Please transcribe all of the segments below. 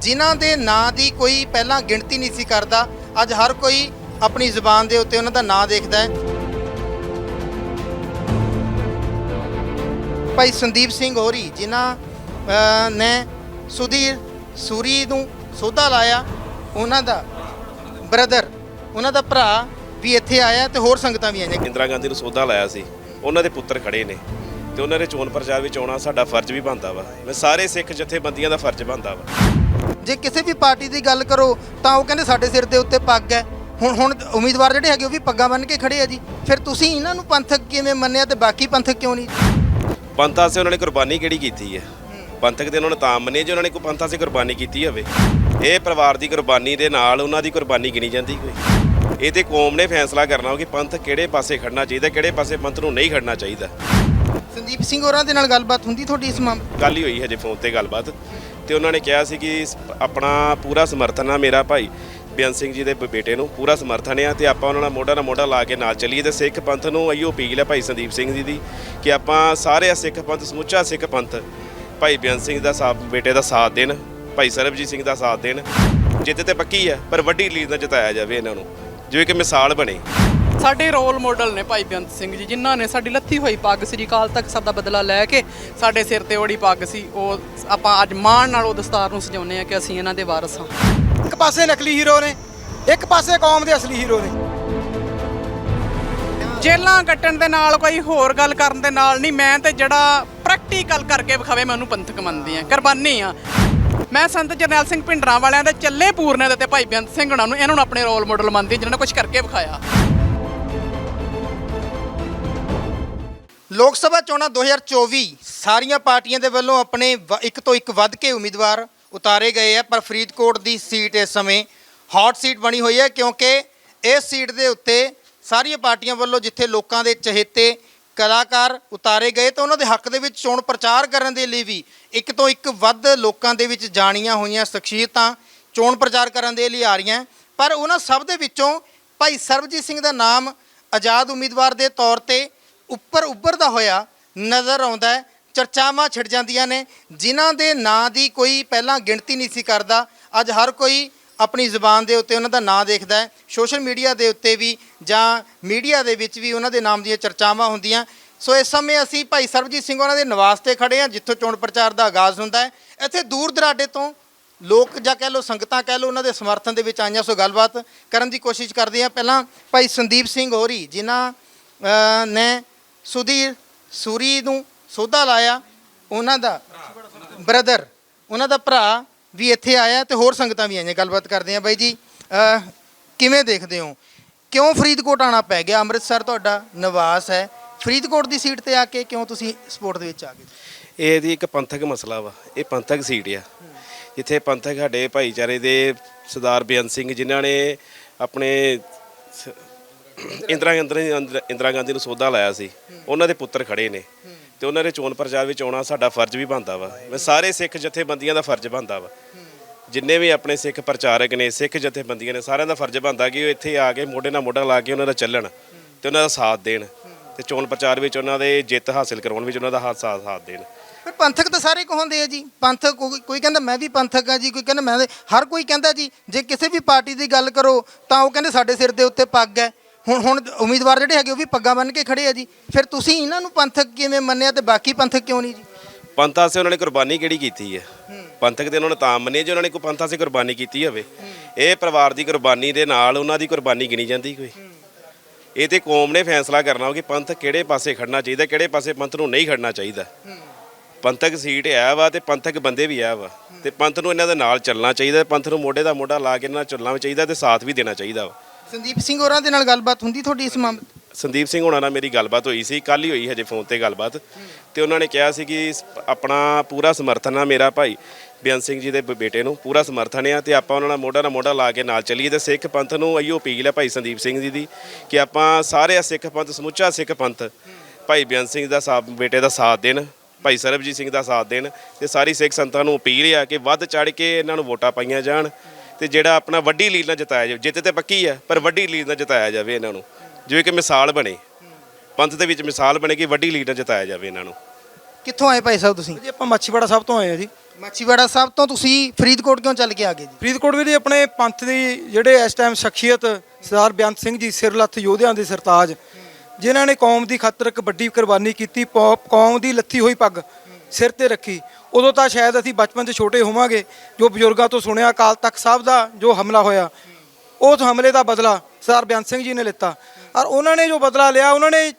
ਜਿਨ੍ਹਾਂ ਦੇ ਨਾਂ ਦੀ ਕੋਈ ਪਹਿਲਾਂ ਗਿਣਤੀ ਨਹੀਂ ਸੀ ਕਰਦਾ, ਅੱਜ ਹਰ ਕੋਈ ਆਪਣੀ ਜ਼ੁਬਾਨ ਦੇ ਉੱਤੇ ਉਹਨਾਂ ਦਾ ਨਾਂ ਦੇਖਦਾ ਹੈ। ਭਾਈ ਸੰਦੀਪ ਸਿੰਘ ਹੋਰੀ ਜਿਨ੍ਹਾਂ ਨੇ ਸੁਧੀਰ ਸੂਰੀ ਨੂੰ ਸੋਧਾ ਲਾਇਆ, ਉਹਨਾਂ ਦਾ ਬ੍ਰਦਰ, ਉਹਨਾਂ ਦਾ ਭਰਾ ਵੀ ਇੱਥੇ ਆਇਆ ਤੇ ਹੋਰ ਸੰਗਤਾਂ ਵੀ ਆਈਆਂ। ਇੰਦਰਾ ਗਾਂਧੀ ਨੂੰ ਸੋਧਾ ਲਾਇਆ ਸੀ। ਉਹਨਾਂ ਦੇ ਪੁੱਤਰ ਖੜੇ ਨੇ ਤੇ ਉਹਨਾਂ ਦੇ ਚੋਣ ਪ੍ਰਚਾਰ ਵਿੱਚ ਆਉਣਾ ਸਾਡਾ ਫਰਜ਼ ਵੀ ਬਣਦਾ ਵਾ। ਮੈਂ ਸਾਰੇ ਸਿੱਖ ਜਥੇਬੰਦੀਆਂ ਦਾ ਫਰਜ਼ ਬਣਦਾ ਵਾ। ਜੇ ਕਿਸੇ ਵੀ ਪਾਰਟੀ ਦੀ ਗੱਲ ਕਰੋ ਤਾਂ ਉਹ ਕਹਿੰਦੇ ਸਾਡੇ ਸਿਰ ਦੇ ਉੱਤੇ ਪੱਗ ਹੈ। ਹੁਣ ਹੁਣ ਉਮੀਦਵਾਰ ਜਿਹੜੇ ਹੈਗੇ ਉਹ ਵੀ ਪੱਗਾਂ ਬੰਨ੍ਹ ਕੇ ਖੜੇ ਆ ਜੀ। ਫਿਰ ਤੁਸੀਂ ਇਹਨਾਂ ਨੂੰ ਪੰਥਕ ਕਿਵੇਂ ਮੰਨਿਆ ਤੇ ਬਾਕੀ ਪੰਥਕ ਕਿਉਂ ਨਹੀਂ? ਪੰਥ ਆਸੇ ਉਹਨਾਂ ਨੇ ਕੁਰਬਾਨੀ ਕਿਹੜੀ ਕੀਤੀ ਹੈ? ਪੰਥਕ ਦੇ ਉਹਨਾਂ ਨੇ ਤਾਂ ਮੰਨੇ ਜੇ ਉਹਨਾਂ ਨੇ ਕੋਈ ਪੰਥ ਆਸੇ ਕੁਰਬਾਨੀ ਕੀਤੀ ਹੋਵੇ। ਇਹ ਪਰਿਵਾਰ ਦੀ ਕੁਰਬਾਨੀ ਦੇ ਨਾਲ ਉਹਨਾਂ ਦੀ ਕੁਰਬਾਨੀ ਗਿਣੀ ਜਾਂਦੀ ਕੋਈ। ਇਹ ਤੇ ਕੌਮ ਨੇ ਫੈਸਲਾ ਕਰਨਾ ਹੋ ਕਿ ਪੰਥ ਕਿਹੜੇ ਪਾਸੇ ਖੜਨਾ ਚਾਹੀਦਾ ਕਿਹੜੇ ਪਾਸੇ ਪੰਥ ਨੂੰ ਨਹੀਂ ਖੜਨਾ ਚਾਹੀਦਾ। ਸੰਦੀਪ ਸਿੰਘ ਹੋਰਾਂ ਦੇ ਨਾਲ ਗੱਲਬਾਤ ਹੁੰਦੀ ਤੁਹਾਡੀ ਇਸ ਮਾਮਲੇ ਕੱਲ ਹੀ ਹੋਈ ਹਜੇ ਫੋਨ ਤੇ ਗੱਲਬਾਤ। ਤੇ ਉਹਨਾਂ ਨੇ ਕਿਹਾ ਸੀ ਕਿ ਆਪਣਾ ਪੂਰਾ ਸਮਰਥਨ ਆ ਮੇਰਾ ਭਾਈ ਬੇਅੰਤ ਸਿੰਘ ਜੀ ਦੇ ਬੇਟੇ ਨੂੰ, ਪੂਰਾ ਸਮਰਥਨ ਆ ਤੇ ਆਪਾਂ ਉਹਨਾਂ ਨਾਲ ਮੋਢਾ ਨਾਲ ਮੋਢਾ ਲਾ ਕੇ ਨਾਲ ਚੱਲੀਏ ਤੇ ਸਿੱਖ ਪੰਥ ਨੂੰ ਅਈਓ ਅਪੀਲ ਹੈ ਭਾਈ ਸੰਦੀਪ ਸਿੰਘ ਜੀ ਦੀ ਕਿ ਆਪਾਂ ਸਾਰੇ ਸਿੱਖ ਪੰਥ, ਸਮੁੱਚਾ ਸਿੱਖ ਪੰਥ ਭਾਈ ਬੇਅੰਤ ਸਿੰਘ ਦਾ ਸਾਥ, ਬੇਟੇ ਦਾ ਸਾਥ ਦੇਣ, ਭਾਈ ਸਰਬਜੀਤ ਸਿੰਘ ਦਾ ਸਾਥ ਦੇਣ, ਜਿੱਤ ਤੇ ਪੱਕੀ ਹੈ ਪਰ ਵੱਡੀ ਲੀਡ ਨਾਲ ਜਿਤਾਇਆ ਜਾਵੇ ਇਹਨਾਂ ਨੂੰ ਜਿਵੇਂ ਕਿ ਮਿਸਾਲ ਬਣੇ। ਸਾਡੇ ਰੋਲ ਮਾਡਲ ਨੇ ਭਾਈ ਬੇਅੰਤ ਸਿੰਘ ਜੀ ਜਿਨ੍ਹਾਂ ਨੇ ਸਾਡੀ ਲੱਥੀ ਹੋਈ ਪੱਗ ਸ੍ਰੀ ਅਕਾਲ ਤੱਕ ਸਭ ਦਾ ਬਦਲਾ ਲੈ ਕੇ ਸਾਡੇ ਸਿਰ ਤੇ ਉਹੜੀ ਪੱਗ ਸੀ। ਉਹ ਆਪਾਂ ਅੱਜ ਮਾਣ ਨਾਲ ਉਹ ਦਸਤਾਰ ਨੂੰ ਸਜਾਉਂਦੇ ਆ ਕਿ ਅਸੀਂ ਇਹਨਾਂ ਦੇ ਵਾਰਸ ਹਾਂ। ਇੱਕ ਪਾਸੇ ਨਕਲੀ ਹੀਰੋ ਨੇ ਇੱਕ ਪਾਸੇ ਕੌਮ ਦੇ ਅਸਲੀ ਹੀਰੋ ਨੇ। ਜੇਲਾਂ ਕੱਟਣ ਦੇ ਨਾਲ ਕੋਈ ਹੋਰ ਗੱਲ ਕਰਨ ਦੇ ਨਾਲ ਨਹੀਂ ਮੈਂ ਤੇ ਜਿਹੜਾ ਪ੍ਰੈਕਟੀਕਲ ਕਰਕੇ ਵਿਖਾਵੇ ਮੈਂ ਉਹਨੂੰ ਪੰਥਕ ਮੰਨਦੀ ਆ ਕੁਰਬਾਨੀ ਆ ਮੈਂ ਸੰਤ ਜਰਨੈਲ ਸਿੰਘ ਭਿੰਡਰਾਂ ਵਾਲਿਆਂ ਦੇ ਚੱਲੇ ਪੂਰਨੇ ਦੇ ਤੇ ਭਾਈ ਬੇਅੰਤ ਸਿੰਘ ਹੁਣਾਂ ਨੂੰ ਇਹਨਾਂ ਨੂੰ ਆਪਣੇ ਰੋਲ ਮਾਡਲ ਮੰਨਦੀ ਜਿਨ੍ਹਾਂ ਨੇ ਕੁਝ ਕਰਕੇ ਵਿਖਾਇਆ। ਲੋਕ ਸਭਾ ਚੋਣਾਂ 2024 ਸਾਰੀਆਂ ਪਾਰਟੀਆਂ ਦੇ ਵੱਲੋਂ ਆਪਣੇ ਵ- ਇੱਕ ਤੋਂ ਇੱਕ ਵੱਧ ਕੇ ਉਮੀਦਵਾਰ ਉਤਾਰੇ ਗਏ ਆ, ਪਰ ਫਰੀਦਕੋਟ ਦੀ ਸੀਟ ਇਸ ਸਮੇਂ ਹੌਟ ਸੀਟ ਬਣੀ ਹੋਈ ਹੈ ਕਿਉਂਕਿ ਇਸ ਸੀਟ ਦੇ ਉੱਤੇ ਸਾਰੀਆਂ ਪਾਰਟੀਆਂ ਵੱਲੋਂ ਜਿੱਥੇ ਲੋਕਾਂ ਦੇ ਚਹੇਤੇ ਕਲਾਕਾਰ ਉਤਾਰੇ ਗਏ ਤਾਂ ਉਹਨਾਂ ਦੇ ਹੱਕ ਦੇ ਵਿੱਚ ਚੋਣ ਪ੍ਰਚਾਰ ਕਰਨ ਦੇ ਲਈ ਵੀ ਇੱਕ ਤੋਂ ਇੱਕ ਵੱਧ ਲੋਕਾਂ ਦੇ ਵਿੱਚ ਜਾਣੀਆਂ ਹੋਈਆਂ ਸ਼ਖਸੀਅਤਾਂ ਚੋਣ ਪ੍ਰਚਾਰ ਕਰਨ ਦੇ ਲਈ ਆ ਰਹੀਆਂ। ਪਰ ਉਹਨਾਂ ਸਭ ਦੇ ਵਿੱਚੋਂ ਭਾਈ ਸਰਬਜੀਤ ਸਿੰਘ ਦਾ ਨਾਮ ਆਜ਼ਾਦ ਉਮੀਦਵਾਰ ਦੇ ਤੌਰ ਤੇ ਉੱਪਰ ਉੱਭਰਦਾ ਹੋਇਆ ਨਜ਼ਰ ਆਉਂਦਾ ਹੈ। ਚਰਚਾਵਾਂ ਛਿੜ ਜਾਂਦੀਆਂ ਨੇ। ਜਿਨ੍ਹਾਂ ਦੇ ਨਾਂ ਦੀ ਕੋਈ ਪਹਿਲਾਂ ਗਿਣਤੀ ਨਹੀਂ ਸੀ ਕਰਦਾ। ਅੱਜ ਹਰ ਕੋਈ ਆਪਣੀ ਜ਼ੁਬਾਨ ਦੇ ਉੱਤੇ ਉਹਨਾਂ ਦਾ ਨਾਂ ਦੇਖਦਾ ਹੈ। ਸੋਸ਼ਲ ਮੀਡੀਆ ਦੇ ਉੱਤੇ ਵੀ ਜਾਂ ਮੀਡੀਆ ਦੇ ਵਿੱਚ ਵੀ ਉਹਨਾਂ ਦੇ ਨਾਮ ਦੀਆਂ ਚਰਚਾਵਾਂ ਹੁੰਦੀਆਂ। ਸੋ ਇਸ ਸਮੇਂ ਅਸੀਂ ਭਾਈ ਸਰਬਜੀਤ ਸਿੰਘ ਉਹਨਾਂ ਦੇ ਨਿਵਾਸ ਤੇ ਖੜੇ ਹਾਂ, ਜਿੱਥੋਂ ਚੋਣ ਪ੍ਰਚਾਰ ਦਾ ਆਗਾਜ਼ ਹੁੰਦਾ ਹੈ। ਇੱਥੇ ਦੂਰ ਦਰਾਡੇ ਤੋਂ ਲੋਕ ਜਾਂ ਕਹਿ ਲਓ ਸੰਗਤਾਂ, ਕਹਿ ਲਓ ਉਹਨਾਂ ਦੇ ਸਮਰਥਨ ਦੇ ਵਿੱਚ ਆਈਆਂ। ਸੋ ਗੱਲਬਾਤ ਕਰਨ ਦੀ ਕੋਸ਼ਿਸ਼ ਕਰਦੇ ਹਾਂ। ਪਹਿਲਾਂ ਭਾਈ ਸੰਦੀਪ ਸਿੰਘ ਹੋਰੀ, ਜਿਨ੍ਹਾਂ ਨੇ ਸੁਧੀਰ ਸੂਰੀ ਨੂੰ ਸੋਧਾ ਲਾਇਆ, ਉਹਨਾਂ ਦਾ ਬ੍ਰਦਰ ਉਹਨਾਂ ਦਾ ਭਰਾ ਵੀ ਇੱਥੇ ਆਇਆ ਤੇ ਹੋਰ ਸੰਗਤਾਂ ਵੀ ਆਈਆਂ। ਗੱਲਬਾਤ ਕਰਦੇ ਹਾਂ ਬਾਈ ਜੀ ਕਿਵੇਂ ਦੇਖਦੇ ਹੋ? ਕਿਉਂ ਫਰੀਦਕੋਟ ਆਣਾ ਪੈ ਗਿਆ? ਅੰਮ੍ਰਿਤਸਰ ਤੁਹਾਡਾ ਨਿਵਾਸ ਹੈ। ਫਰੀਦਕੋਟ ਦੀ ਸੀਟ ਤੇ ਆ ਕੇ ਕਿਉਂ ਤੁਸੀਂ ਸਪੋਰਟ ਦੇ ਵਿੱਚ ਆ ਗਏ? ਇਹ ਇਹਦੀ ਇੱਕ ਪੰਥਕ ਮਸਲਾ ਵਾ। ਇਹ ਪੰਥਕ ਸੀਟ ਆ। ਜਿੱਥੇ ਪੰਥਕ ਸਾਡੇ ਭਾਈਚਾਰੇ ਦੇ ਸਰਦਾਰ ਬੇਅੰਤ ਸਿੰਘ ਜਿਨ੍ਹਾਂ ਨੇ ਆਪਣੇ ਇੰਦਰਾ ਗਾਂਧੀ ਇੰਦਰਾ ਗਾਂਧੀ ਨੂੰ ਸੋਧਾ ਲਾਇਆ ਸੀ। ਉਹਨਾਂ ਦੇ ਪੁੱਤਰ ਖੜੇ ਨੇ। ਤੇ ਉਹਨਾਂ ਦੇ ਚੋਣ ਪ੍ਰਚਾਰ ਵਿੱਚ ਆਉਣਾ ਸਾਡਾ ਫਰਜ਼ ਵੀ ਬਣਦਾ ਵਾ। ਮੈਂ ਸਾਰੇ ਸਿੱਖ ਜਥੇਬੰਦੀਆਂ ਦਾ ਫਰਜ਼ ਬਣਦਾ ਵਾ। ਜਿੰਨੇ ਵੀ ਆਪਣੇ ਸਿੱਖ ਪ੍ਰਚਾਰਕ ਨੇ, ਸਿੱਖ ਜਥੇਬੰਦੀਆਂ ਨੇ, ਸਾਰਿਆਂ ਦਾ ਫਰਜ਼ ਬਣਦਾ ਕਿ ਉਹ ਇੱਥੇ ਆ ਕੇ ਮੋਢੇ ਨਾਲ ਮੋਢਾ ਲਾ ਕੇ ਉਹਨਾਂ ਦਾ ਚੱਲਣ ਤੇ ਉਹਨਾਂ ਦਾ ਸਾਥ ਦੇਣ। ਤੇ ਚੋਣ ਪ੍ਰਚਾਰ ਵਿੱਚ ਉਹਨਾਂ ਦੇ ਜਿੱਤ ਹਾਸਲ ਕਰਵਾਉਣ ਵਿੱਚ ਉਹਨਾਂ ਦਾ ਹੱਥ ਸਾਥ ਸਾਥ ਦੇਣ। ਫਿਰ ਪੰਥਕ ਤਾਂ ਸਾਰੇ ਕਹਾਉਂਦੇ ਆ ਜੀ। ਪੰਥਕ ਕੋਈ ਕੋਈ ਕਹਿੰਦਾ ਮੈਂ ਵੀ ਪੰਥਕ ਆ ਜੀ, ਕੋਈ ਕਹਿੰਦਾ ਮੈਂ ਹਰ ਕੋਈ ਕਹਿੰਦਾ ਜੀ, ਜੇ ਕਿਸੇ ਵੀ ਪਾਰਟੀ ਦੀ ਗੱਲ ਕਰੋ ਤਾਂ ਉਹ ਕਹਿੰਦੇ ਸਾਡੇ ਸਿਰ ਦੇ ਉੱਤੇ ਪੱਗ ਹੈ। ਹੁਣ ਹੁਣ ਉਮੀਦਵਾਰ ਜਿਹੜੇ ਹੈਗੇ ਉਹ ਵੀ ਪੱਗਾਂ ਬੰਨ੍ਹ ਕੇ ਖੜੇ ਆ ਜੀ। ਫਿਰ ਤੁਸੀਂ ਇਹਨਾਂ ਨੂੰ ਪੰਥਕ ਕਿਵੇਂ ਮੰਨਿਆ ਤੇ ਬਾਕੀ ਪੰਥਕ ਕਿਉਂ ਨਹੀਂ ਜੀ? ਪੰਥ ਆਸੇ ਉਹਨਾਂ ਨੇ ਕੁਰਬਾਨੀ ਕਿਹੜੀ ਕੀਤੀ ਹੈ? ਪੰਥਕ ਦੇ ਉਹਨਾਂ ਨੇ ਤਾਂ ਮੰਨੇ ਜੇ ਉਹਨਾਂ ਨੇ ਕੋਈ ਪੰਥ ਆਸੇ ਕੁਰਬਾਨੀ ਕੀਤੀ ਹੋਵੇ। ਇਹ ਪਰਿਵਾਰ ਦੀ ਕੁਰਬਾਨੀ ਦੇ ਨਾਲ ਉਹਨਾਂ ਦੀ ਕੁਰਬਾਨੀ ਗਿਣੀ ਜਾਂਦੀ ਕੋਈ। ਇਹ ਤੇ ਕੌਮ ਨੇ ਫੈਸਲਾ ਕਰਨਾ ਹੋ ਕਿ ਪੰਥ ਕਿਹੜੇ ਪਾਸੇ ਖੜਨਾ ਚਾਹੀਦਾ ਕਿਹੜੇ ਪਾਸੇ ਪੰਥ ਨੂੰ ਨਹੀਂ ਖੜਨਾ ਚਾਹੀਦਾ। ਪੰਥਕ ਸੀਟ ਹੈ ਵਾ ਤੇ ਪੰਥਕ ਬੰਦੇ ਵੀ ਹੈ ਵਾ। ਤੇ ਪੰਥ ਨੂੰ ਇਹਨਾਂ ਦੇ ਨਾਲ ਚੱਲਣਾ ਚਾਹੀਦਾ ਪੰਥ ਨੂੰ ਮੋਢੇ ਦਾ ਮੋਢਾ ਲਾ ਕੇ ਇਹਨਾਂ ਨਾਲ ਚੱਲਣਾ ਚਾਹੀਦਾ ਤੇ ਸਾਥ ਵੀ ਦੇਣਾ ਚਾਹੀਦਾ ਵਾ। ਸੰਦੀਪ ਸਿੰਘ ਹੋਰਾਂ ਦੇ ਨਾਲ ਗੱਲਬਾਤ ਹੁੰਦੀ ਤੁਹਾਡੀ ਇਸ ਮਾਮਲੇ ਸੰਦੀਪ ਸਿੰਘ ਹੋਣਾ ਨਾਲ ਮੇਰੀ ਗੱਲਬਾਤ ਹੋਈ ਸੀ ਕੱਲ ਹੀ ਹੋਈ ਹਜੇ ਫੋਨ ਤੇ ਗੱਲਬਾਤ। ਤੇ ਉਹਨਾਂ ਨੇ ਕਿਹਾ ਸੀ ਕਿ ਆਪਣਾ ਪੂਰਾ ਸਮਰਥਨ ਆ ਮੇਰਾ ਭਾਈ ਬਿਆਨ ਸਿੰਘ ਜੀ ਦੇ ਬੇਟੇ ਨੂੰ ਪੂਰਾ ਸਮਰਥਨ ਆ ਤੇ ਆਪਾਂ ਉਹਨਾਂ ਨਾਲ ਮੋਢਾ ਨਾਲ ਮੋਢਾ ਲਾ ਕੇ ਨਾਲ ਚੱਲੀਏ ਤੇ ਸਿੱਖ ਪੰਥ ਨੂੰ ਅਈਓ ਅਪੀਲ ਹੈ ਭਾਈ ਸੰਦੀਪ ਸਿੰਘ ਜੀ ਦੀ ਕਿ ਆਪਾਂ ਸਾਰੇ ਸਿੱਖ ਪੰਥ, ਸਮੁੱਚਾ ਸਿੱਖ ਪੰਥ, ਭਾਈ ਬਿਆਨ ਸਿੰਘ ਦਾ ਸਾ ਬੇਟੇ ਦਾ ਸਾਥ ਦੇਣ, ਭਾਈ ਸਰਬਜੀਤ ਸਿੰਘ ਦਾ ਸਾਥ ਦੇਣ ਤੇ ਸਾਰੀ ਸਿੱਖ ਸੰਤਾਂ ਨੂੰ ਅਪੀਲ ਆ ਕਿ ਵੱਧ ਚੜ ਕੇ ਇਹਨਾਂ ਨੂੰ ਵੋਟਾਂ ਪਾਈਆਂ ਜਾਣ। ਤੇ ਜਿਹੜਾ ਆਪਣਾ ਵੱਡੀ ਲੀਡ ਨਾਲ ਜਿਤਾਇਆ ਜਾਵੇ ਜਿੱਤ ਤੇ ਪੱਕੀ ਹੈ ਪਰ ਵੱਡੀ ਲੀਡ ਨਾਲ ਜਿਤਾਇਆ ਜਾਵੇ ਇਹਨਾਂ ਨੂੰ। ਜਿਵੇਂ ਕਿ ਮਿਸਾਲ ਬਣੇ। ਪੰਥ ਦੇ ਵਿੱਚ ਮਿਸਾਲ ਬਣੇ ਕਿ ਵੱਡੀ ਲੀਡ ਨਾਲ ਜਿਤਾਇਆ ਜਾਵੇ ਇਹਨਾਂ ਨੂੰ। ਕਿੱਥੋਂ ਆਏ ਭਾਈ ਸਾਹਿਬ ਤੁਸੀਂ? ਜੀ ਆਪਾਂ ਮੱਛੀਵਾੜਾ ਸਾਹਿਬ ਤੋਂ ਆਏ ਆ ਜੀ। ਮਾਛੀਵਾੜਾ ਸਾਹਿਬ ਤੋਂ ਤੁਸੀਂ ਫਰੀਦਕੋਟ ਕਿਉਂ ਚੱਲ ਕੇ ਆ ਗਏ ਜੀ? ਫਰੀਦਕੋਟ ਵੀ ਆਪਣੇ ਪੰਥ ਦੀ ਜਿਹੜੇ ਇਸ ਟਾਈਮ ਸ਼ਖਸੀਅਤ ਸਰਦਾਰ ਬੇਅੰਤ ਸਿੰਘ ਜੀ ਸਿਰਲੱਥ ਯੋਧਿਆਂ ਦੇ ਸਰਤਾਜ ਜਿਨ੍ਹਾਂ ਨੇ ਕੌਮ ਦੀ ਖਾਤਰ ਇੱਕ ਵੱਡੀ ਕੁਰਬਾਨੀ ਕੀਤੀ ਪੌ- ਕੌਮ ਦੀ ਲੱਥੀ ਹੋਈ ਪੱਗ। ਸਿਰ ਤੇ ਰੱਖੀ। ਉਦੋਂ ਤਾਂ ਸ਼ਾਇਦ ਅਸੀਂ ਬਚਪਨ 'ਚ ਛੋਟੇ ਹੋਵਾਂਗੇ, ਜੋ ਬਜ਼ੁਰਗਾਂ ਤੋਂ ਸੁਣਿਆ, ਅਕਾਲ ਤਖਤ ਸਾਹਿਬ ਦਾ ਜੋ ਹਮਲਾ ਹੋਇਆ। ਉਸ ਹਮਲੇ ਦਾ ਬਦਲਾ ਸਰਦਾਰ ਬੇਅੰਤ ਸਿੰਘ ਜੀ ਨੇ ਲਿੱਤਾ। ਔਰ ਉਹਨਾਂ ਨੇ ਜੋ ਬਦਲਾ ਲਿਆ, ਉਹਨਾਂ ਨੇ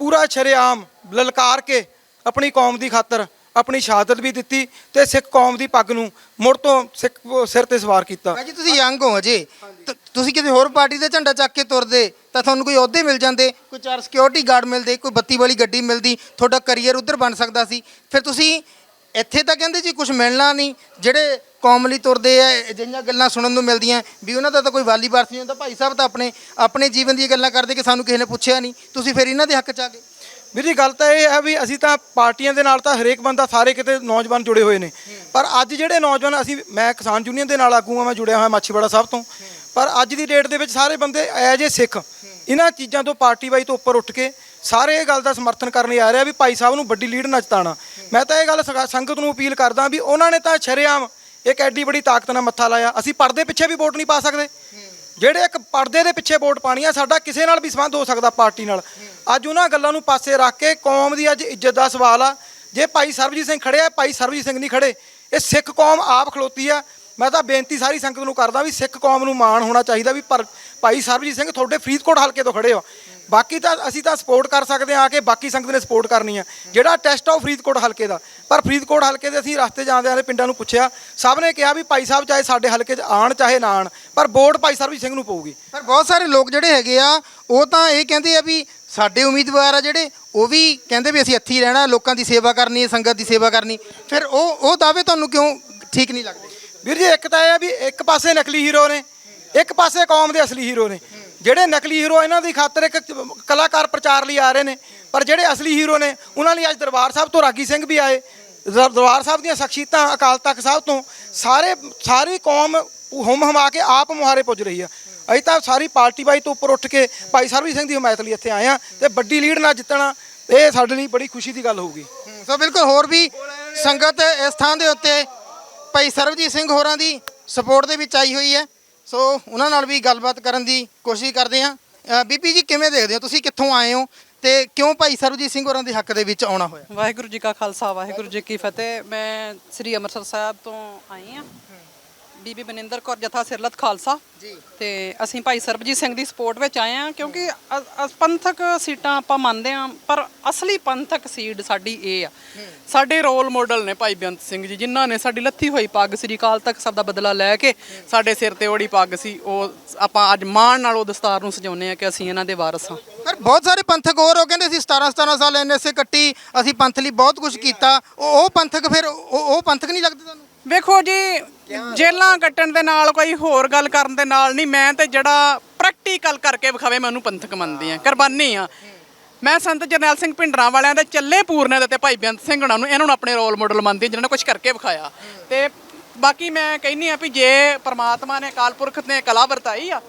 ਪੂਰਾ ਸ਼ਰੇਆਮ ਲਲਕਾਰ ਕੇ ਆਪਣੀ ਕੌਮ ਦੀ ਖਾਤਰ ਆਪਣੀ ਸ਼ਹਾਦਤ ਵੀ ਦਿੱਤੀ ਤੇ ਸਿੱਖ ਕੌਮ ਦੀ ਪੱਗ ਨੂੰ ਮੁੜ ਤੋਂ ਸਿੱਖ ਸਿਰ ਤੇ ਸਵਾਰ ਕੀਤਾ। ਭਾਜੀ, ਤੁਸੀਂ ਯੰਗ ਹੋ ਅਜੇ। ਤ- ਤੁਸੀਂ ਕਿਤੇ ਹੋਰ ਪਾਰਟੀ ਦਾ ਝੰਡਾ ਚੱਕ ਕੇ ਤੁਰਦੇ, ਤਾਂ ਤੁਹਾਨੂੰ ਕੋਈ ਅਹੁਦੇ ਮਿਲ ਜਾਂਦੇ, ਕੋਈ ਚਾਰ ਸਿਕਿਉਰਿਟੀ ਗਾਰਡ ਮਿਲਦੇ, ਕੋਈ ਬੱਤੀ ਵਾਲੀ ਗੱਡੀ ਮਿਲਦੀ, ਤੁਹਾਡਾ ਕੈਰੀਅਰ ਉਧਰ ਬਣ ਸਕਦਾ ਸੀ। ਫਿਰ ਤੁਸੀਂ ਇੱਥੇ ਤਾਂ ਕਹਿੰਦੇ ਜੀ ਕੁਝ ਮਿਲਣਾ ਨਹੀਂ, ਜਿਹੜੇ ਕੌਮ ਲਈ ਤੁਰਦੇ ਆ, ਅਜਿਹੀਆਂ ਗੱਲਾਂ ਸੁਣਨ ਨੂੰ ਮਿਲਦੀਆਂ, ਵੀ ਉਹਨਾਂ ਦਾ ਤਾਂ ਕੋਈ ਵਾਲੀ ਵਾਰਸ ਨਹੀਂ ਹੁੰਦਾ। ਭਾਈ ਸਾਹਿਬ ਤਾਂ ਆਪਣੇ ਆਪਣੇ ਜੀਵਨ ਦੀਆਂ ਗੱਲਾਂ ਕਰਦੇ ਕਿ ਸਾਨੂੰ ਕਿਸੇ ਨੇ ਪੁੱਛਿਆ ਨਹੀਂ। ਤੁਸੀਂ ਫਿਰ ਇਹਨਾਂ ਦੇ ਹੱਕ ਚ ਆ ਗਏ। ਵੀਰ ਜੀ, ਗੱਲ ਤਾਂ ਇਹ ਹੈ ਵੀ ਅਸੀਂ ਤਾਂ ਪਾਰਟੀਆਂ ਦੇ ਨਾਲ ਤਾਂ ਹਰੇਕ ਬੰਦਾ ਸਾਰੇ ਕਿਤੇ ਨੌਜਵਾਨ ਜੁੜੇ ਹੋਏ ਨੇ। ਪਰ ਅੱਜ ਜਿਹੜੇ ਨੌਜਵਾਨ, ਅਸੀਂ, ਮੈਂ ਕਿਸਾਨ ਯੂਨੀਅਨ ਦੇ ਨਾਲ ਆਗੂ ਹਾਂ, ਮੈਂ ਜੁੜਿਆ ਹੋਇਆ ਮਾਛੀਵਾੜਾ ਸਾਹਿਬ ਤੋਂ। ਪਰ ਅੱਜ ਦੀ ਡੇਟ ਦੇ ਵਿੱਚ ਸਾਰੇ ਬੰਦੇ ਐਜ ਏ ਸਿੱਖ। ਇਹਨਾਂ ਚੀਜ਼ਾਂ ਤੋਂ ਪਾਰਟੀ ਵਾਈ ਤੋਂ ਉੱਪਰ ਉੱਠ ਕੇ ਸਾਰੇ ਇਹ ਗੱਲ ਦਾ ਸਮਰਥਨ ਕਰਨ ਲਈ ਆ ਰਿਹਾ ਵੀ ਭਾਈ ਸਾਹਿਬ ਨੂੰ ਵੱਡੀ ਲੀਡ ਨਾ ਜਿਤਾਉਣਾ। ਮੈਂ ਤਾਂ ਇਹ ਗੱਲ ਸੰਗਤ ਨੂੰ ਅਪੀਲ ਕਰਦਾ ਵੀ ਉਹਨਾਂ ਨੇ ਤਾਂ ਸ਼ਰੇਆਮ ਇੱਕ ਐਡੀ ਬੜੀ ਤਾਕਤ ਨਾਲ ਮੱਥਾ ਲਾਇਆ। ਅਸੀਂ ਪਰਦੇ ਪਿੱਛੇ ਵੀ ਵੋਟ ਨਹੀਂ ਪਾ ਸਕਦੇ। ਜਿਹੜੇ ਇੱਕ ਪਰਦੇ ਦੇ ਪਿੱਛੇ ਵੋਟ ਪਾਣੀ ਆ, ਸਾਡਾ ਕਿਸੇ ਨਾਲ ਵੀ ਸੰਬੰਧ ਹੋ ਸਕਦਾ ਪਾਰਟੀ ਨਾਲ। ਅੱਜ ਉਹਨਾਂ ਗੱਲਾਂ ਨੂੰ ਪਾਸੇ ਰੱਖ ਕੇ ਕੌਮ ਦੀ ਅੱਜ ਇੱਜ਼ਤ ਦਾ ਸਵਾਲ ਆ। ਜੇ ਭਾਈ ਸਰਬਜੀਤ ਸਿੰਘ ਖੜਿਆ ਭਾਈ ਸਰਬਜੀਤ ਸਿੰਘ ਨਹੀਂ ਖੜੇ ਇਹ ਸਿੱਖ ਕੌਮ ਆਪ ਖਲੋਤੀ ਆ। ਮੈਂ ਤਾਂ ਬੇਨਤੀ ਸਾਰੀ ਸੰਗਤ ਨੂੰ ਕਰਦਾ ਵੀ ਸਿੱਖ ਕੌਮ ਨੂੰ ਮਾਣ ਹੋਣਾ ਚਾਹੀਦਾ ਵੀ ਪਰ ਭਾਈ ਸਰਬਜੀਤ ਸਿੰਘ ਤੁਹਾਡੇ ਫਰੀਦਕੋਟ ਹਲਕੇ ਤੋਂ ਖੜੇ ਹੋ। ਬਾਕੀ ਤਾਂ ਅਸੀਂ ਤਾਂ ਸਪੋਰਟ ਕਰ ਸਕਦੇ ਆ ਕਿ ਬਾਕੀ ਸੰਗਤ ਨੇ ਸਪੋਰਟ ਕਰਨੀ ਆ ਜਿਹੜਾ ਟੈਸਟ ਆ ਉਹ ਫਰੀਦਕੋਟ ਹਲਕੇ ਦਾ। ਪਰ ਫਰੀਦਕੋਟ ਹਲਕੇ ਦੇ ਅਸੀਂ ਰਸਤੇ ਜਾਂਦੇ ਆਂਦੇ ਪਿੰਡਾਂ ਨੂੰ ਪੁੱਛਿਆ ਸਭ ਨੇ ਕਿਹਾ ਵੀ ਭਾਈ ਸਾਹਿਬ ਚਾਹੇ ਸਾਡੇ ਹਲਕੇ 'ਚ ਆਣ ਚਾਹੇ ਨਾ ਆਣ ਪਰ ਵੋਟ ਭਾਈ ਸਰਬਜੀਤ ਸਿੰਘ ਨੂੰ ਪਊਗੀ। ਪਰ ਬਹੁਤ ਸਾਰੇ ਲੋਕ ਜਿਹੜੇ ਹੈਗੇ ਆ ਉਹ ਤਾਂ ਇਹ ਕਹਿੰਦੇ ਆ ਵੀ ਸਾਡੇ ਉਮੀਦਵਾਰ ਆ ਜਿਹੜੇ ਉਹ ਵੀ ਕਹਿੰਦੇ ਵੀ ਅਸੀਂ ਇੱਥੇ ਹੀ ਰਹਿਣਾ ਲੋਕਾਂ ਦੀ ਸੇਵਾ ਕਰਨੀ ਹੈ ਸੰਗਤ ਦੀ ਸੇਵਾ ਕਰਨੀ। ਫਿਰ ਉਹ ਉਹ ਦਾਅਵੇ ਤੁਹਾਨੂੰ ਕਿਉਂ ਠੀਕ ਨਹੀਂ ਲੱਗਦੇ? ਵੀਰ ਜੀ ਇੱਕ ਤਾਂ ਇਹ ਆ ਵੀ ਇੱਕ ਪਾਸੇ ਨਕਲੀ ਹੀਰੋ ਨੇ ਇੱਕ ਪਾਸੇ ਕੌਮ ਦੇ ਅਸਲੀ ਹੀਰੋ ਨੇ। ਜਿਹੜੇ ਨਕਲੀ ਹੀਰੋ ਇਹਨਾਂ ਦੀ ਖਾਤਰ ਇੱਕ ਕਲਾਕਾਰ ਪ੍ਰਚਾਰ ਲਈ ਆ ਰਹੇ ਨੇ। ਪਰ ਜਿਹੜੇ ਅਸਲੀ ਹੀਰੋ ਨੇ, ਉਹਨਾਂ ਲਈ ਅੱਜ ਦਰਬਾਰ ਸਾਹਿਬ ਤੋਂ ਰਾਗੀ ਸਿੰਘ ਵੀ ਆਏ। ਦਰ- ਦਰਬਾਰ ਸਾਹਿਬ ਦੀਆਂ ਸ਼ਖਸੀਅਤਾਂ ਅਕਾਲ ਤਖਤ ਸਾਹਿਬ ਤੋਂ ਸਾਰੇ, ਸਾਰੀ ਕੌਮ ਹੁਮ ਹਮਾ ਕੇ ਆਪ ਮੁਹਾਰੇ ਪੁੱਜ ਰਹੀ ਆ। ਅਸੀਂ ਤਾਂ ਸਾਰੀ ਪਾਰਟੀ ਬਾਈ ਤੋਂ ਉੱਪਰ ਉੱਠ ਕੇ ਭਾਈ ਸਰਬਜੀਤ ਸਿੰਘ ਦੀ ਹਮਾਇਤ ਲਈ ਇੱਥੇ ਆਏ ਆ ਤੇ ਵੱਡੀ ਲੀਡ ਨਾਲ ਜਿੱਤਣਾ, ਇਹ ਸਾਡੇ ਲਈ ਬੜੀ ਖੁਸ਼ੀ ਦੀ ਗੱਲ ਹੋਊਗੀ। ਸੋ ਬਿਲਕੁਲ ਹੋਰ ਵੀ ਸੰਗਤ ਇਸ ਥਾਂ ਦੇ ਉੱਤੇ ਭਾਈ ਸਰਬਜੀਤ ਸਿੰਘ ਹੋਰਾਂ ਦੀ ਸਪੋਰਟ ਦੇ ਵਿੱਚ ਆਈ ਹੋਈ ਹੈ। ਸੋ ਉਹਨਾਂ ਨਾਲ ਵੀ ਗੱਲਬਾਤ ਕਰਨ ਦੀ ਕੋਸ਼ਿਸ਼ ਕਰਦੇ ਹਾਂ। ਬੀਬੀ ਜੀ, ਕਿਵੇਂ ਦੇਖਦੇ ਹੋ? ਤੁਸੀਂ ਕਿੱਥੋਂ ਆਏ ਹੋ ਤੇ ਕਿਉਂ ਭਾਈ ਸਰਬਜੀਤ ਸਿੰਘ ਹੋਰਾਂ ਦੇ ਹੱਕ ਦੇ ਵਿੱਚ ਆਉਣਾ ਹੋਇਆ? ਵਾਹਿਗੁਰੂ ਜੀ ਕਾ ਖਾਲਸਾ, ਵਾਹਿਗੁਰੂ ਜੀ ਕੀ ਫਤਿਹ। ਮੈਂ ਸ੍ਰੀ ਅੰਮ੍ਰਿਤਸਰ ਸਾਹਿਬ ਤੋਂ ਆਈ ਆ ਬੀਬੀ ਬਨਿੰਦਰ ਕੌਰ ਜਥਾ ਸਿਰਲਤ ਖਾਲਸਾ। ਜੀ। ਤੇ ਅਸੀਂ ਭਾਈ ਸਰਬਜੀਤ ਸਿੰਘ ਦੀ ਸਪੋਰਟ ਵਿੱਚ ਆਏ ਆ ਕਿਉਂਕਿ ਅ- ਅ- ਪੰਥਕ ਸੀਟਾਂ ਆਪਾਂ ਮੰਨਦੇ ਆ ਪਰ ਅਸਲੀ ਪੰਥਕ ਸੀਟ ਸਾਡੀ ਇਹ ਆ। ਸਾਡੇ ਰੋਲ ਮਾਡਲ ਨੇ ਭਾਈ ਬੇਅੰਤ ਸਿੰਘ ਜੀ ਜਿਨ੍ਹਾਂ ਨੇ ਸਾਡੀ ਲੱਥੀ ਹੋਈ ਪੱਗ ਸ੍ਰੀ ਅਕਾਲ ਤੱਕ ਸਭ ਦਾ ਬਦਲਾ ਲੈ ਕੇ ਸਾਡੇ ਸਿਰ ਤੇ ਓੜੀ ਪੱਗ ਸੀ। ਉਹ ਆਪਾਂ ਅੱਜ ਮਾਣ ਨਾਲ ਉਹ ਦਸਤਾਰ ਨੂੰ ਸਜਾਉਂਦੇ ਆ ਕਿ ਅਸੀਂ ਇਹਨਾਂ ਦੇ ਵਾਰਸ ਹਾਂ। ਪਰ ਬਹੁਤ ਸਾਰੇ ਪੰਥਕ ਹੋਰ ਉਹ ਕਹਿੰਦੇ ਅਸੀਂ 17 17 ਸਾਲ ਐਨਐਸਏ ਕੱਟੀ ਅਸੀਂ ਪੰਥ ਲਈ ਬਹੁਤ ਕੁਝ ਕੀਤਾ। ਉਹ ਉਹ ਪੰਥਕ ਫਿਰ ਉਹ ਉਹ ਪੰਥਕ ਨਹੀਂ ਲੱਗਦੇ ਤੁਹਾਨੂੰ? ਵੇਖੋ ਜੀ ਜੇਲਾਂ ਕੱਟਣ ਦੇ ਨਾਲ ਕੋਈ ਹੋਰ ਗੱਲ ਕਰਨ ਦੇ ਨਾਲ ਨਹੀਂ ਮੈਂ ਤੇ ਜਿਹੜਾ ਪ੍ਰੈਕਟੀਕਲ ਕਰਕੇ ਵਿਖਾਵੇ ਮੈਂ ਉਹਨੂੰ ਪੰਥਕ ਮੰਨਦੀ ਆ ਕੁਰਬਾਨੀ ਆ ਮੈਂ ਸੰਤ ਜਰਨੈਲ ਸਿੰਘ ਭਿੰਡਰਾਂ ਵਾਲਿਆਂ ਦੇ ਚੱਲੇ ਪੂਰਨੇ ਦੇ ਤੇ ਭਾਈ ਬੇਅੰਤ ਸਿੰਘ ਹੁਣਾਂ ਨੂੰ ਇਹਨਾਂ ਨੂੰ ਆਪਣੇ ਰੋਲ ਮਾਡਲ ਮੰਨਦੀ ਹਾਂ, ਜਿਨ੍ਹਾਂ ਨੇ ਕੁਝ ਕਰਕੇ ਵਿਖਾਇਆ। ਤੇ ਬਾਕੀ ਮੈਂ ਕਹਿੰਨੀ ਆ ਵੀ ਜੇ ਪ੍ਰਮਾਤਮਾ ਨੇ ਅਕਾਲ ਪੁਰਖ ਨੇ ਕਲਾ ਵਰਤਾਈ ਆ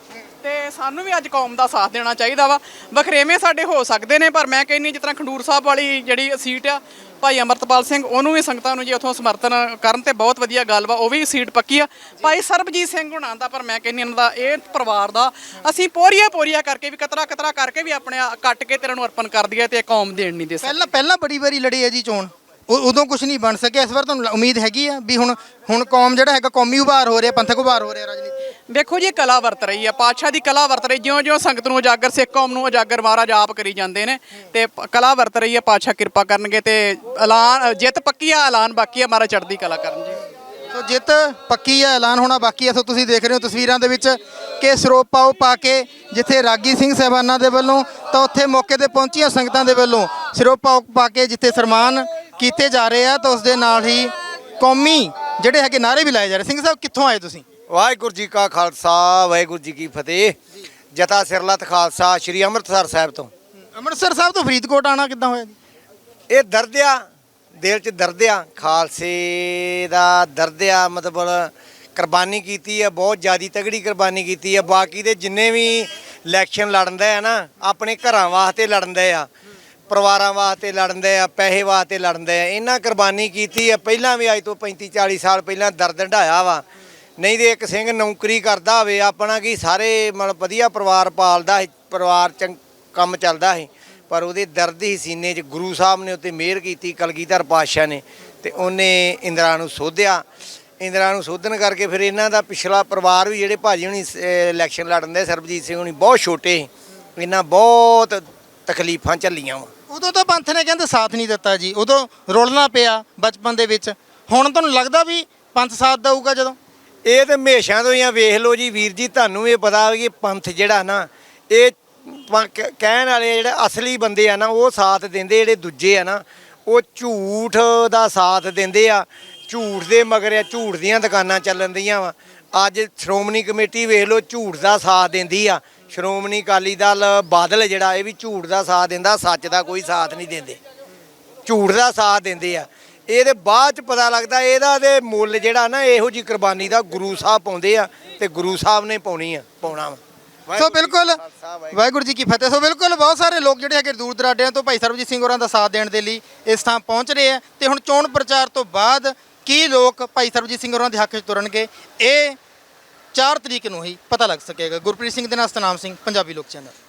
ਤੇ ਸਾਨੂੰ ਵੀ ਅੱਜ ਕੌਮ ਦਾ ਸਾਥ ਦੇਣਾ ਚਾਹੀਦਾ ਵਾ। ਵਖਰੇਵੇਂ ਸਾਡੇ ਹੋ ਸਕਦੇ ਨੇ ਪਰ ਮੈਂ ਕਹਿੰਨੀ ਜਿਸ ਤਰ੍ਹਾਂ ਖੰਡੂਰ ਸਾਹਿਬ ਵਾਲੀ ਜਿਹੜੀ ਸੀਟ ਆ ਭਾਈ ਅਮਰਤਪਾਲ ਸਿੰਘ, ਉਹਨੂੰ ਵੀ ਸੰਗਤਾਂ ਨੂੰ ਜੀ ਉਥੋਂ ਸਮਰਥਨ ਕਰਨ ਤੇ ਬਹੁਤ ਵਧੀਆ ਗੱਲ ਵਾ, ਉਹ ਵੀ ਸੀਟ ਪੱਕੀ ਆ। ਭਾਈ ਸਰਬਜੀਤ ਸਿੰਘ ਹੁਣਾਂ ਦਾ ਪਰ ਮੈਂ ਕਹਿੰਨੀ ਇਹਨਾਂ ਦਾ, ਇਹ ਪਰਿਵਾਰ ਦਾ, ਅਸੀਂ ਪੋਰੀਆ ਪੋਰੀਆ ਕਰਕੇ ਵੀ ਕਤਰਾ ਕਤਰਾ ਕਰਕੇ ਵੀ ਆਪਣੇ ਕੱਟ ਕੇ ਤੇਰੇ ਨੂੰ ਅਰਪਣ ਕਰ ਦਈਏ ਤੇ ਇਹ ਕੌਮ ਦੇਣ ਨਹੀਂ ਦੇ ਸਕਦੇ। ਪਹਿਲਾਂ ਪਹਿਲਾਂ ਬੜੀ ਵਾਰੀ ਲੜੀ ਹੈ ਜੀ ਚੋਣ। ਉ- ਉਦੋਂ ਕੁਝ ਨਹੀਂ ਬਣ ਸਕਿਆ, ਇਸ ਵਾਰ ਤੁਹਾਨੂੰ ਉਮੀਦ ਹੈਗੀ ਆ ਵੀ ਹੁਣ ਹੁਣ ਕੌਮ ਜਿਹੜਾ ਹੈਗਾ, ਕੌਮੀ ਉਭਾਰ ਹੋ ਰਿਹਾ, ਪੰਥਕ ਉਭਾਰ ਹੋ ਰਿਹਾ ਰਾਜਨੀਤੀ ਵੇਖੋ ਜੀ ਕਲਾ ਵਰਤ ਰਹੀ ਹੈ ਪਾਤਸ਼ਾਹ ਦੀ ਕਲਾ ਵਰਤ ਰਹੀ, ਜਿਉਂ-ਜਿਉਂ ਸੰਗਤ ਨੂੰ ਉਜਾਗਰ ਸਿੱਖ ਕੌਮ ਨੂੰ ਉਜਾਗਰ ਮਹਾਰਾਜ ਆਪ ਕਰੀ ਜਾਂਦੇ ਨੇ ਤੇ ਪ- ਕਲਾ ਵਰਤ ਰਹੀ ਹੈ ਪਾਤਸ਼ਾਹ ਕਿਰਪਾ ਕਰਨਗੇ ਤੇ ਐਲਾਨ ਜਿੱਤ ਪੱਕੀ ਆ, ਐਲਾਨ ਬਾਕੀ ਆ, ਮਹਾਰਾਜ ਚੜ੍ਹਦੀ ਕਲਾ ਕਰਨ ਜੀ। ਸੋ ਜਿੱਤ ਪੱਕੀ ਹੈ ਐਲਾਨ ਹੋਣਾ ਬਾਕੀ ਹੈ ਸੋ ਤੁਸੀਂ ਦੇਖ ਰਹੇ ਹੋ ਤਸਵੀਰਾਂ ਦੇ ਵਿੱਚ ਕਿ ਸਰੋਪ ਪਾਓ ਪਾ ਕੇ ਜਿੱਥੇ ਰਾਗੀ ਸਿੰਘ ਸਾਹਿਬਾਨਾਂ ਦੇ ਵੱਲੋਂ ਤਾਂ ਉੱਥੇ ਮੌਕੇ ਤੇ ਪਹੁੰਚੀਆਂ ਸੰਗਤਾਂ ਦੇ ਵੱਲੋਂ ਸਰੋਪ ਪਾਓ ਪਾ ਕੇ ਜਿੱਥੇ ਸਨਮਾਨ ਕੀਤੇ ਜਾ ਰਹੇ ਆ, ਤਾਂ ਉਸ ਦੇ ਨਾਲ ਹੀ ਕੌਮੀ ਜਿਹੜੇ ਹੈਗੇ ਨਾਰੇ ਵੀ ਲਾਏ ਜਾ ਰਹੇ। ਸਿੰਘ ਸਾਹਿਬ, ਕਿੱਥੋਂ ਆਏ ਤੁਸੀਂ? ਵਾਹਿਗੁਰੂ ਜੀ ਕਾ ਖਾਲਸਾ ਵਾਹਿਗੁਰੂ ਜੀ ਕੀ ਫਤਿਹ। ਜਥਾ ਸਿਰਲਤ ਖਾਲਸਾ ਸ੍ਰੀ ਅੰਮ੍ਰਿਤਸਰ ਸਾਹਿਬ ਤੋਂ। ਅੰਮ੍ਰਿਤਸਰ ਸਾਹਿਬ ਤੋਂ ਫਰੀਦਕੋਟ ਆਣਾ ਕਿੱਦਾਂ ਹੋਇਆ ਜੀ? ਇਹ ਦਰਦ ਆ ਦਿਲ 'ਚ ਦਰਦ ਆ ਖਾਲਸੇ ਦਾ ਦਰਦ ਆ ਮਤਲਬ ਕੁਰਬਾਨੀ ਕੀਤੀ ਆ ਬਹੁਤ ਜ਼ਿਆਦੀ ਤਗੜੀ ਕੁਰਬਾਨੀ ਕੀਤੀ ਆ ਬਾਕੀ ਦੇ ਜਿੰਨੇ ਵੀ ਇਲੈਕਸ਼ਨ ਲੜਨਦੇ ਆ ਨਾ ਆਪਣੇ ਘਰਾਂ ਵਾਸਤੇ ਲੜਨਦੇ ਆ ਪਰਿਵਾਰਾਂ ਵਾਸਤੇ ਲੜਦੇ ਆ ਪੈਸੇ ਵਾਸਤੇ ਲੜਦੇ ਆ ਇਹਨਾਂ ਕੁਰਬਾਨੀ ਕੀਤੀ ਆ ਪਹਿਲਾਂ ਵੀ ਅੱਜ ਤੋਂ 35 40 ਸਾਲ ਪਹਿਲਾਂ ਦਰਦ ਢਾਇਆ ਵਾ। ਨਹੀਂ ਤੇ ਇੱਕ ਸਿੰਘ ਨੌਕਰੀ ਕਰਦਾ ਹੋਵੇ, ਆਪਣਾ ਕੀ ਸਾਰੇ ਮਤਲਬ ਵਧੀਆ ਪਰਿਵਾਰ ਪਾਲਦਾ ਸੀ, ਪਰਿਵਾਰ ਚੰ, ਕੰਮ ਚੱਲਦਾ ਸੀ। ਪਰ ਉਹਦੇ ਦਰਦ ਹੀ ਸੀਨੇ 'ਚ ਗੁਰੂ ਸਾਹਿਬ ਨੇ ਉੱਤੇ ਮਿਹਰ ਕੀਤੀ, ਕਲਗੀਧਰ ਪਾਤਸ਼ਾਹ ਨੇ ਤੇ ਉਹਨੇ ਇੰਦਰਾ ਨੂੰ ਸੋਧਿਆ। ਇੰਦਰਾ ਨੂੰ ਸੋਧਣ ਕਰਕੇ ਫਿਰ ਇਹਨਾਂ ਦਾ ਪਿਛਲਾ ਪਰਿਵਾਰ ਵੀ ਜਿਹੜੇ ਭਾਜੀ ਹੁਣੀ ਸ- ਅਹ ਇਲੈਕਸ਼ਨ ਲੜਨ ਦੇ, ਸਰਬਜੀਤ ਸਿੰਘ ਹੁਣੀ ਬਹੁਤ ਛੋਟੇ ਸੀ। ਇਹਨਾਂ ਬਹੁਤ ਤਕਲੀਫਾਂ ਝੱਲੀਆਂ ਵਾ। ਉਦੋਂ ਤਾਂ ਪੰਥ ਨੇ ਕਹਿੰਦੇ ਸਾਥ ਨਹੀਂ ਦਿੱਤਾ ਜੀ, ਉਦੋਂ ਰੋਲਣਾ ਪਿਆ ਬਚਪਨ ਦੇ ਵਿੱਚ। ਹੁਣ ਤੁਹਾਨੂੰ ਲੱਗਦਾ ਵੀ ਪੰਥ ਸਾਥ ਦਊਗਾ ਜਦੋਂ? ਇਹ ਤੇ ਹਮੇਸ਼ਾ ਤੋਂ ਹੀ ਆ, ਵੇਖ ਲਓ ਜੀ, ਵੀਰ ਜੀ, ਤੁਹਾਨੂੰ ਇਹ ਪਤਾ ਕਿ ਪੰਥ ਜਿਹੜਾ ਨਾ, ਇਹ ਪ- ਕ- ਕਹਿਣ ਵਾਲੇ ਜਿਹੜੇ ਅਸਲੀ ਬੰਦੇ ਆ ਨਾ, ਉਹ ਸਾਥ ਦਿੰਦੇ, ਜਿਹੜੇ ਦੂਜੇ ਆ ਨਾ, ਉਹ ਝੂਠ ਦਾ ਸਾਥ ਦਿੰਦੇ ਆ। ਝੂਠ ਦੇ ਮਗਰ ਆ, ਝੂਠ ਦੀਆਂ ਦੁਕਾਨਾਂ ਚੱਲਣ ਦੀਆਂ ਵਾ। ਅੱਜ ਸ਼੍ਰੋਮਣੀ ਕਮੇਟੀ ਵੇਖ ਲਓ, ਝੂਠ ਦਾ ਸਾਥ ਦਿੰਦੀ ਆ। ਸ਼੍ਰੋਮਣੀ ਅਕਾਲੀ ਦਲ ਬਾਦਲ ਜਿਹੜਾ, ਇਹ ਵੀ ਝੂਠ ਦਾ ਸਾਥ ਦਿੰਦਾ, ਸੱਚ ਦਾ ਕੋਈ ਸਾਥ ਨਹੀਂ ਦਿੰਦੇ। ਝੂਠ ਦਾ ਸਾਥ ਦਿੰਦੇ ਆ। ਇਹਦੇ ਬਾਅਦ ਚ ਪਤਾ ਲੱਗਦਾ ਇਹਦਾ ਤੇ ਮੁੱਲ ਜਿਹੜਾ ਨਾ ਇਹੋ ਜੀ ਕੁਰਬਾਨੀ ਦਾ ਗੁਰੂ ਸਾਹਿਬ ਪਾਉਂਦੇ ਆ ਤੇ ਗੁਰੂ ਸਾਹਿਬ ਨੇ ਪਾਉਣੀ ਆ ਪਾਉਣਾ ਵਾ। ਸੋ ਬਿਲਕੁਲ ਵਾਹਿਗੁਰੂ ਜੀ ਕੀ ਫਤਿਹ। ਸੋ ਬਿਲਕੁਲ ਬਹੁਤ ਸਾਰੇ ਲੋਕ ਜਿਹੜੇ ਹੈਗੇ ਦੂਰ ਦਰਾਡਿਆਂ ਤੋਂ ਭਾਈ ਸਰਬਜੀਤ ਸਿੰਘ ਹੋਰਾਂ ਦਾ ਸਾਥ ਦੇਣ ਦੇ ਲਈ ਇਸ ਥਾਂ ਪਹੁੰਚ ਰਹੇ ਆ। ਤੇ ਹੁਣ ਚੋਣ ਪ੍ਰਚਾਰ ਤੋਂ ਬਾਅਦ ਕੀ ਲੋਕ ਭਾਈ ਸਰਬਜੀਤ ਸਿੰਘ ਹੋਰਾਂ ਦੇ ਹੱਕ 'ਚ ਤੁਰਨਗੇ ਇਹ 4 ਤਰੀਕ ਨੂੰ ਹੀ ਪਤਾ ਲੱਗ ਸਕੇਗਾ। ਗੁਰਪ੍ਰੀਤ ਸਿੰਘ ਦੇ ਨਾਲ ਸਤਨਾਮ ਸਿੰਘ ਪੰਜਾਬੀ ਲੋਕ ਚੈਨਲ।